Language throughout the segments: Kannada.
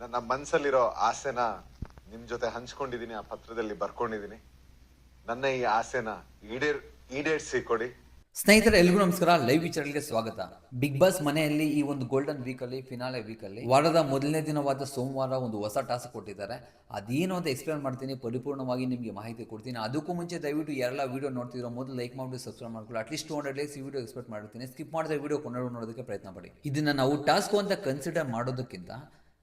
ನನ್ನ ಮನಸ್ಸಲ್ಲಿರೋ ಆಸೆನ ನಿಮ್ ಜೊತೆ ಹಂಚ್ಕೊಂಡಿದ್ದೀನಿ ಆ ಪತ್ರದಲ್ಲಿ ಬರ್ಕೊಂಡಿದ್ದೀನಿ ನನ್ನ ಈ ಆಸೆನ ಈಡೇರ್ ಈಡೇರಿಸಿ ಕೊಡಿ ಸ್ನೇಹಿತರೆ ಎಲ್ಲರಿಗೂ ನಮಸ್ಕಾರ. ಲೈವ್ ವಿಚಾರಗಳಿಗೆ ಸ್ವಾಗತ. ಬಿಗ್ ಬಾಸ್ ಮನೆಯಲ್ಲಿ ಈ ಒಂದು ಗೋಲ್ಡನ್ ವೀಕ್ ಅಲ್ಲಿ ಫಿನಾಲೆ ವೀಕ್ ಅಲ್ಲಿ ವಾರದ ಮೊದಲನೇ ದಿನವಾದ ಸೋಮವಾರ ಒಂದು ಹೊಸ ಟಾಸ್ಕ್ ಕೊಟ್ಟಿದ್ದಾರೆ. ಅದೇನು ಅಂತ ಎಕ್ಸ್ಪ್ಲೇನ್ ಮಾಡ್ತೀನಿ. ಪರಿಪೂರ್ಣವಾಗಿ ನಿಮಗೆ ಮಾಹಿತಿ ಕೊಡ್ತೀನಿ. ಅದಕ್ಕೂ ಮುಂಚೆ ದಯವಿಟ್ಟು ಯಾರೆಲ್ಲ ವಿಡಿಯೋ ನೋಡ್ತಿರೋ ಮೊದಲು ಲೈಕ್ ಮಾಡಿ ಸಬ್ಸ್ಕ್ರೈಬ್ ಮಾಡ್ಕೊಳ್ಳಿ. At least two hundred likes ಈ ವಿಡಿಯೋ ಎಕ್ಸ್ಪೆಕ್ಟ್ ಮಾಡ್ತೀನಿ ಸ್ಕಿಪ್ ಮಾಡಿದ್ರೆ ವಿಡಿಯೋ ಕೊಂಡೋಗಿ ನೋಡೋದಕ್ಕೆ ಪ್ರಯತ್ನ ಪಡಿ. ಇದನ್ನ ನಾವು ಟಾಸ್ಕ್ ಅಂತ ಕನ್ಸಿಡರ್ ಮಾಡೋದಕ್ಕಿಂತ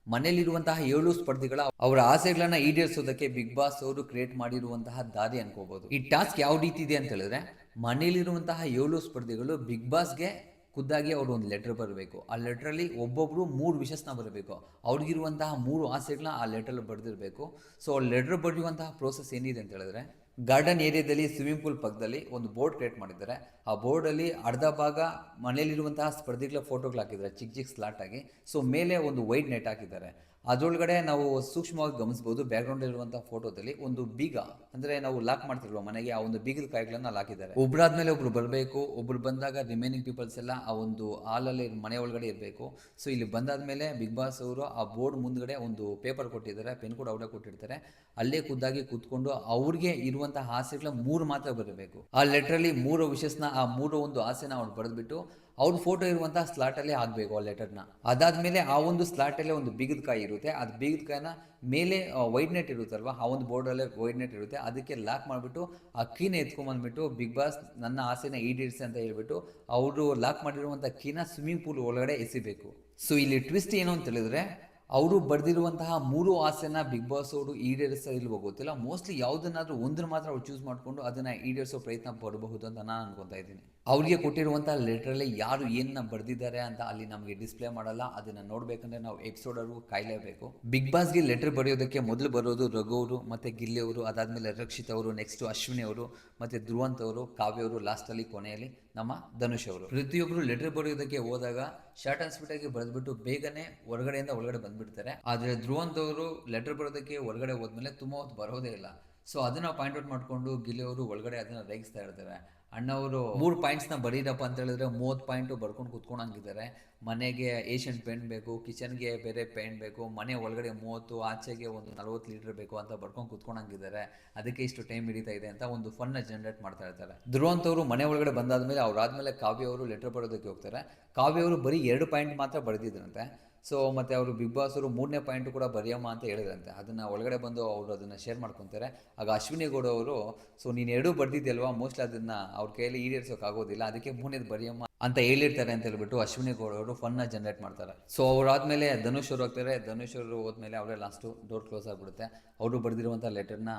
ಮನೆಯಲ್ಲಿರುವಂತಹ ಏಳು ಸ್ಪರ್ಧಿಗಳ ಅವರ ಆಸೆಗಳನ್ನ ಈಡೇರಿಸೋದಕ್ಕೆ ಬಿಗ್ ಬಾಸ್ ಅವರು ಕ್ರಿಯೇಟ್ ಮಾಡಿರುವಂತಹ ದಾರಿ ಅನ್ಕೋಬಹುದು ಈ ಟಾಸ್ಕ್ ಯಾವ ರೀತಿ ಇದೆ ಅಂತ ಹೇಳಿದ್ರೆ, ಮನೆಯಲ್ಲಿರುವಂತಹ ಏಳು ಸ್ಪರ್ಧಿಗಳು ಬಿಗ್ ಬಾಸ್ಗೆ ಖುದ್ದಾಗಿ ಅವರು ಒಂದು ಲೆಟರ್ ಬರಬೇಕು. ಆ ಲೆಟ್ರಲ್ಲಿ ಒಬ್ಬೊಬ್ಬರು ಮೂರು ವಿಷಸ್ನ ಬರಬೇಕು. ಅವ್ರಿಗಿರುವಂತಹ ಮೂರು ಆಸೆಗಳನ್ನ ಆ ಲೆಟ್ರಲ್ಲಿ ಬರೆದಿರಬೇಕು. ಸೊ ಲೆಟರ್ ಬರೆಯುವಂತಹ ಪ್ರೋಸೆಸ್ ಏನಿದೆ ಅಂತ ಹೇಳಿದ್ರೆ ಗಾರ್ಡನ್ ಏರಿಯಾದಲ್ಲಿ, ಸ್ವಿಮ್ಮಿಂಗ್ ಪೂಲ್ ಪಕ್ಕದಲ್ಲಿ ಒಂದು ಬೋರ್ಡ್ ಕ್ರಿಯೇಟ್ ಮಾಡಿದ್ದಾರೆ. ಆ ಬೋರ್ಡಲ್ಲಿ ಅರ್ಧ ಭಾಗ ಮನೆಯಲ್ಲಿರುವಂತಹ ಸ್ಪರ್ಧಿಗಳ ಫೋಟೋಗಳು ಹಾಕಿದ್ದಾರೆ, ಚಿಕ್ಕ ಚಿಕ್ಕ ಸ್ಲಾಟ್ ಆಗಿ. ಸೊ ಮೇಲೆ ಒಂದು ವೈಟ್ ನೆಟ್ ಹಾಕಿದ್ದಾರೆ. ಅದರೊಳಗಡೆ ನಾವು ಸೂಕ್ಷ್ಮವಾಗಿ ಗಮನಿಸಬಹುದು ಬ್ಯಾಕ್ಗ್ರೌಂಡ್ ಇರುವಂತಹ ಫೋಟೋದಲ್ಲಿ ಒಂದು ಬೀಗ, ಅಂದ್ರೆ ನಾವು ಲಾಕ್ ಮಾಡ್ತಿರುವ ಮನೆಗೆ, ಆ ಒಂದು ಬೀಗದ ಕಾಯಿಗಳನ್ನ ಅಲ್ಲಿ ಹಾಕಿದ್ದಾರೆ ಒಬ್ಬರಾದ್ಮೇಲೆ ಒಬ್ರು ಬರಬೇಕು, ಒಬ್ರು ಬಂದಾಗ ರಿಮೈನಿಂಗ್ ಪೀಪಲ್ಸ್ ಎಲ್ಲ ಆ ಒಂದು ಹಾಲಲ್ಲಿ, ಮನೆ ಒಳಗಡೆ ಇರಬೇಕು. ಸೊ ಇಲ್ಲಿ ಬಂದಾದ್ಮೇಲೆ ಬಿಗ್ ಬಾಸ್ ಅವರು ಆ ಬೋರ್ಡ್ ಮುಂದ್ಗಡೆ ಒಂದು ಪೇಪರ್ ಕೊಟ್ಟಿದ್ದಾರೆ, ಪೆನ್ ಕೂಡ ಅವರೇ ಕೊಟ್ಟಿರ್ತಾರೆ. ಅಲ್ಲೇ ಖುದ್ದಾಗಿ ಕೂತ್ಕೊಂಡು ಅವ್ರಿಗೆ ಇರುವಂತಹ ಆಸೆಗಳ ಮೂರು ಮಾತ್ರ ಬರಬೇಕು. ಆ ಲೆಟ್ರಲ್ಲಿ ಮೂರು ವಿಷಸ್ನ ಆ ಮೂರು ಒಂದು ಆಸೆನ ಅವ್ರು ಬರೆದ್ಬಿಟ್ಟು ಅವ್ರ ಫೋಟೋ ಇರುವಂತಹ ಅಲ್ಲಿ ಹಾಕ್ಬೇಕು ಆ ಲೆಟರ್ನ ಅದಾದ್ಮೇಲೆ ಆ ಒಂದು ಸ್ಲಾಟ್ ಅಲ್ಲೇ ಒಂದು ಬಿಗಿದ ಕಾಯಿ ಇರುತ್ತೆ. ಅದು ಬಿಗಿದ ಕಾಯಿನ ಮೇಲೆ ವೈಡ್ ನೆಟ್ ಇರುತ್ತಲ್ವ, ಆ ಒಂದು ಬೋರ್ಡಲ್ಲೇ ವೈಡ್ ನೆಟ್ ಇರುತ್ತೆ. ಅದಕ್ಕೆ ಲಾಕ್ ಮಾಡಿಬಿಟ್ಟು ಆ ಕೀನ ಎತ್ಕೊಂಬಂದ್ಬಿಟ್ಟು ಬಿಗ್ ಬಾಸ್ ನನ್ನ ಆಸೆನ ಈಡೇರಿಸಿ ಅಂತ ಹೇಳ್ಬಿಟ್ಟು ಅವರು ಲಾಕ್ ಮಾಡಿರುವಂಥ ಕೀನ ಸ್ವಿಮ್ಮಿಂಗ್ ಪೂಲ್ ಒಳಗಡೆ ಎಸಿಬೇಕು. ಸೊ ಇಲ್ಲಿ ಟ್ವಿಸ್ಟ್ ಏನು ಅಂತ ಹೇಳಿದ್ರೆ ಅವರು ಬರೆದಿರುವಂತಹ ಮೂರು ಆಸೆನ ಬಿಗ್ ಬಾಸ್ ಅವರು ಈಡೇರಿಸ್ತಾ ಇಲ್ವೋ ಗೊತ್ತಿಲ್ಲ. ಮೋಸ್ಟ್ಲಿ ಯಾವುದನ್ನಾದರೂ ಒಂದನ್ನು ಮಾತ್ರ ಅವ್ರು ಚೂಸ್ ಮಾಡಿಕೊಂಡು ಅದನ್ನು ಈಡೇರಿಸೋ ಪ್ರಯತ್ನ ಪಡಬಹುದು ಅಂತ ನಾನು ಅನ್ಕೊಂತಾ ಇದ್ದೀನಿ. ಅವರಿಗೆ ಕೊಟ್ಟಿರುವಂಥ ಲೆಟ್ರಲ್ಲಿ ಯಾರು ಏನನ್ನ ಬರೆದಿದ್ದಾರೆ ಅಂತ ಅಲ್ಲಿ ನಮಗೆ ಡಿಸ್ಪ್ಲೇ ಮಾಡಲ್ಲ. ಅದನ್ನು ನೋಡಬೇಕಂದ್ರೆ ನಾವು ಎಪಿಸೋಡರು ಕಾಯಲೇಬೇಕು. ಬಿಗ್ ಬಾಸ್ಗೆ ಲೆಟರ್ ಬರೆಯೋದಕ್ಕೆ ಮೊದಲು ಬರೋದು ರಘು ಅವರು, ಮತ್ತು ಗಿಲ್ಲಿ ಅವರು, ಅದಾದಮೇಲೆ ರಕ್ಷಿತ್ ಅವರು ನೆಕ್ಸ್ಟ್ ಅಶ್ವಿನಿ ಅವರು, ಮತ್ತು ಧ್ರುವಂತ್ ಅವರು, ಕಾವ್ಯ ಅವರು ಲಾಸ್ಟಲ್ಲಿ ಕೊನೆಯಲ್ಲಿ ನಮ್ಮ ಧನುಷ್ ಅವರು. ಪ್ರತಿಯೊಬ್ಬರು ಲೆಟರ್ ಬರೆಯೋದಕ್ಕೆ ಹೋದಾಗ ಶಾರ್ಟ್ ಅಂಡ್ ಸ್ವೀಟಾಗಿ ಬರೆದ್ಬಿಟ್ಟು ಬೇಗನೆ ಹೊರಗಡೆಯಿಂದ ಒಳಗಡೆ ಬಂದ್ಬಿಡ್ತಾರೆ. ಆದ್ರೆ ಧ್ರುವಂತವರು ಲೆಟರ್ ಬರೋದಕ್ಕೆ ಹೊರಗಡೆ ಹೋದ್ಮೇಲೆ ತುಂಬಾ ಹೊತ್ತು ಬರೋದೇ ಇಲ್ಲ. ಸೊ ಅದನ್ನ ಪಾಯಿಂಟ್ ಔಟ್ ಮಾಡ್ಕೊಂಡು ಗಿಲ್ಲಿ ಅವರು ಒಳಗಡೆ ಅದನ್ನ ರೇಗಿಸ್ತಾ ಇರ್ತಾರೆ. ಅಣ್ಣವರು ಮೂರು ಪಾಯಿಂಟ್ಸ್ನ ಬರೀರಪ್ಪ ಅಂತ ಹೇಳಿದ್ರೆ ಮೂವತ್ತು ಪಾಯಿಂಟು ಬರ್ಕೊಂಡು ಕುತ್ಕೊಂಡಂಗಿದ್ದಾರೆ. ಮನೆಗೆ ಏಷ್ಯನ್ ಪೇಂಟ್ ಬೇಕು ಕಿಚನ್ಗೆ ಬೇರೆ ಪೇಂಟ್ ಬೇಕು, ಮನೆ ಒಳಗಡೆ ಮೂವತ್ತು, ಆಚೆಗೆ ಒಂದು ನಲ್ವತ್ತು ಲೀಟರ್ ಬೇಕು ಅಂತ ಬರ್ಕೊಂಡು ಕುತ್ಕೊಂಡಂಗಿದ್ದಾರೆ. ಅದಕ್ಕೆ ಇಷ್ಟು ಟೈಮ್ ಹಿಡಿತಾ ಇದೆ ಅಂತ ಒಂದು ಫನ್ನ ಜನರೇಟ್ ಮಾಡ್ತಾ ಇರ್ತಾರೆ. ಧ್ರುವಂತವರು ಮನೆ ಒಳಗಡೆ ಬಂದಾದ್ಮೇಲೆ ಅವ್ರಾದ್ಮೇಲೆ ಕಾವ್ಯ ಅವರು ಲೆಟರ್ ಬರೋದಕ್ಕೆ ಹೋಗ್ತಾರೆ. ಕಾವ್ಯ ಅವರು ಬರೀ ಎರಡು ಪಾಯಿಂಟ್ ಮಾತ್ರ ಬರೆದಿದ್ರಂತೆ. ಸೊ ಮತ್ತು ಅವರು ಬಿಗ್ ಬಾಸ್ ಅವರು ಮೂರನೇ ಪಾಯಿಂಟ್ ಕೂಡ ಬರೆಯಮ್ಮ ಅಂತ ಹೇಳಿದ್ರಂತೆ. ಅದನ್ನು ಒಳಗಡೆ ಬಂದು ಅವರು ಅದನ್ನು ಶೇರ್ ಮಾಡ್ಕೊತಾರೆ. ಆಗ ಅಶ್ವಿನಿ ಗೌಡ ಅವರು ಸೊ ನೀನು ಎರಡೂ ಬರ್ದಿದ್ದಲ್ವಾ ಮೋಸ್ಟ್ಲಿ ಅದನ್ನು ಅವ್ರ ಕೈಯಲ್ಲಿ ಈಡೇರ್ಸೋಕೆ ಆಗೋದಿಲ್ಲ. ಅದಕ್ಕೆ ಮೂರನೇದು ಬರೆಯಮ್ಮ ಅಂತ ಹೇಳಿರ್ತಾರೆ ಅಂತ ಹೇಳ್ಬಿಟ್ಟು ಅಶ್ವಿನಿ ಗೌಡ ಅವರು ಫನ್ನ ಜನರೇಟ್ ಮಾಡ್ತಾರೆ. ಸೊ ಅವರಾದ್ಮೇಲೆ ಧನುಷ್ ಅವರು ಹೋಗ್ತಾರೆ. ಧನುಷ್ ಅವರು ಹೋದ್ಮೇಲೆ ಅವರೇ ಲಾಸ್ಟು ಡೋರ್ ಕ್ಲೋಸ್ ಆಗಿಬಿಡುತ್ತೆ. ಅವರು ಬರೆದಿರುವಂಥ ಲೆಟರ್ನ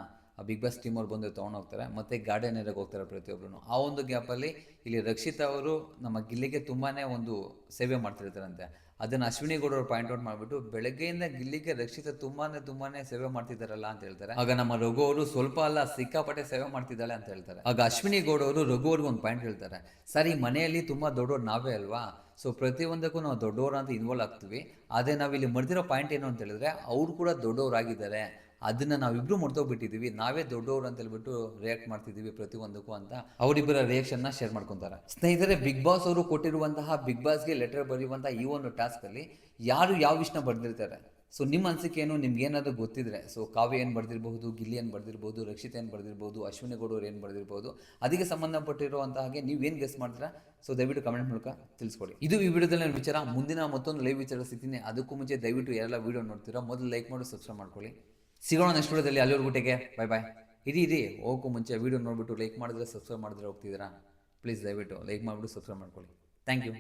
ಬಿಗ್ ಬಾಸ್ ಟೀಮ್ ಅವ್ರು ಬಂದು ತೊಗೊಂಡು ಹೋಗ್ತಾರೆ. ಮತ್ತೆ ಗಾರ್ಡನ್ ಏರಿಯಾಗೆ ಹೋಗ್ತಾರೆ ಪ್ರತಿಯೊಬ್ಬರು ಆ ಒಂದು ಗ್ಯಾಪಲ್ಲಿ ಇಲ್ಲಿ ರಕ್ಷಿತ್ ಅವರು ನಮ್ಮ ಗಿಲ್ಲಿಗೆ ತುಂಬಾ ಒಂದು ಸೇವೆ ಮಾಡ್ತಿರ್ತಾರಂತೆ. ಅದನ್ನ ಅಶ್ವಿನಿ ಗೌಡ ಅವರು ಪಾಯಿಂಟ್ ಔಟ್ ಮಾಡಿಬಿಟ್ಟು ಬೆಳಗ್ಗೆಯಿಂದ ಗಿಲ್ಲಿಗೆ ರಕ್ಷಿತ ತುಂಬಾನೇ ತುಂಬಾನೇ ಸೇವೆ ಮಾಡ್ತಿದ್ದಾರಲ್ಲ ಅಂತ ಹೇಳ್ತಾರೆ. ಆಗ ನಮ್ಮ ರಘು ಅವರು ಸ್ವಲ್ಪ ಅಲ್ಲ ಸಿಕ್ಕಾಪಟ್ಟೆ ಸೇವೆ ಮಾಡ್ತಿದ್ದಾಳೆ ಅಂತ ಹೇಳ್ತಾರೆ. ಆಗ ಅಶ್ವಿನಿ ಗೌಡ ಅವರು ರಘು ಅವ್ರಿಗೆ ಒಂದು ಪಾಯಿಂಟ್ ಹೇಳ್ತಾರೆ. ಸರ್ ಈ ಮನೆಯಲ್ಲಿ ತುಂಬಾ ದೊಡ್ಡವ್ರು ನಾವೇ ಅಲ್ವಾ? ಸೊ ಪ್ರತಿಯೊಂದಕ್ಕೂ ನಾವು ದೊಡ್ಡವರು ಅಂತ ಇನ್ವಾಲ್ವ್ ಆಗ್ತೀವಿ. ಅದೇ ನಾವಿಲ್ಲಿ ಮರೆದಿರೋ ಪಾಯಿಂಟ್ ಏನು ಅಂತ ಹೇಳಿದ್ರೆ ಅವ್ರು ಕೂಡ ದೊಡ್ಡವರಾಗಿದ್ದಾರೆ. ಅದನ್ನ ನಾವಿಬ್ರು ಮರ್ತೋಗ್ಬಿಟ್ಟಿದೀವಿ. ನಾವೇ ದೊಡ್ಡವರು ಅಂತ ಹೇಳ್ಬಿಟ್ಟು ರಿಯಾಕ್ಟ್ ಮಾಡ್ತಿದೀವಿ ಪ್ರತಿಯೊಂದಕ್ಕೂ ಅಂತ ಅವರಿಬ್ಬರ ರಿಯಾಕ್ಷನ್ನ ಶೇರ್ ಮಾಡ್ಕೊತಾರೆ. ಸ್ನೇಹಿತರೆ ಬಿಗ್ ಬಾಸ್ ಅವರು ಕೊಟ್ಟಿರುವಂತಹ ಬಿಗ್ ಬಾಸ್ಗೆ ಲೆಟರ್ ಬರೆಯುವಂತಹ ಈ ಒಂದು ಟಾಸ್ಕ್ ಅಲ್ಲಿ ಯಾರು ಯಾವ ವಿಷಯ ಬರ್ದಿರ್ತಾರೆ? ಸೊ ನಿಮ್ಮ ಅನಿಸಿಕೆ ಏನು? ನಿಮ್ಗೆ ಏನಾದರೂ ಗೊತ್ತಿದ್ರೆ. ಸೊ ಕಾವ್ಯ ಏನು ಬರ್ದಿರಬಹುದು? ಗಿಲ್ಲಿ ಏನು ಬರೆದಿರ್ಬೋದು ರಕ್ಷಿತ ಏನು ಬರೆದಿರ್ಬೋದು ಅಶ್ವಿನಿ ಗೌಡವ್ರು ಏನು ಬರ್ದಿರಬಹುದು? ಅದಕ್ಕೆ ಸಂಬಂಧಪಟ್ಟಿರುವಂತಹ ಹಾಗೆ ನೀವು ಏನು ಗೆಸ್ ಮಾಡ್ತೀರಾ? ಸೊ ದಯವಿಟ್ಟು ಕಮೆಂಟ್ ಮೂಲಕ ತಿಳಿಸ್ಕೊಡಿ. ಇದು ಈ ವಿಡಿಯೋದಲ್ಲಿ ನನ್ನ ವಿಚಾರ. ಮುಂದಿನ ಮತ್ತೊಂದು ಲೈವ್ ವಿಚಾರ ಸಿಗ್ತೀನಿ. ಅದಕ್ಕೂ ಮುಂಚೆ ದಯವಿಟ್ಟು ಎಲ್ಲ ವಿಡಿಯೋ ನೋಡ್ತೀರಾ, ಮೊದಲು ಲೈಕ್ ಮಾಡಿ ಸಬ್ಸ್ಕ್ರೈಬ್ ಮಾಡ್ಕೊಳ್ಳಿ. ಸಿಗೋಣ ನೆಕ್ಸ್ಟ್ ವಿಡಿಯೋದಲ್ಲಿ ಅಲ್ಲಿವರೆಗೂ ಟೇಕೆ ಬಾಯ್ ಬಾಯ್ ಇರಿ ಇರಿ. ಹೋಗಕ್ಕೂ ಮುಂಚೆ ವೀಡಿಯೋ ನೋಡಿಬಿಟ್ಟು ಲೈಕ್ ಮಾಡಿದ್ರೆ ಸಬ್ಸ್ಕ್ರೈಬ್ ಮಾಡಿದ್ರೆ ಹೋಗ್ತಿದ್ದೀರಾ? ಪ್ಲೀಸ್ ದಯವಿಟ್ಟು ಲೈಕ್ ಮಾಡಿಬಿಟ್ಟು ಸಬ್ಸ್ಕ್ರೈಬ್ ಮಾಡ್ಕೊಳ್ಳಿ. Thank you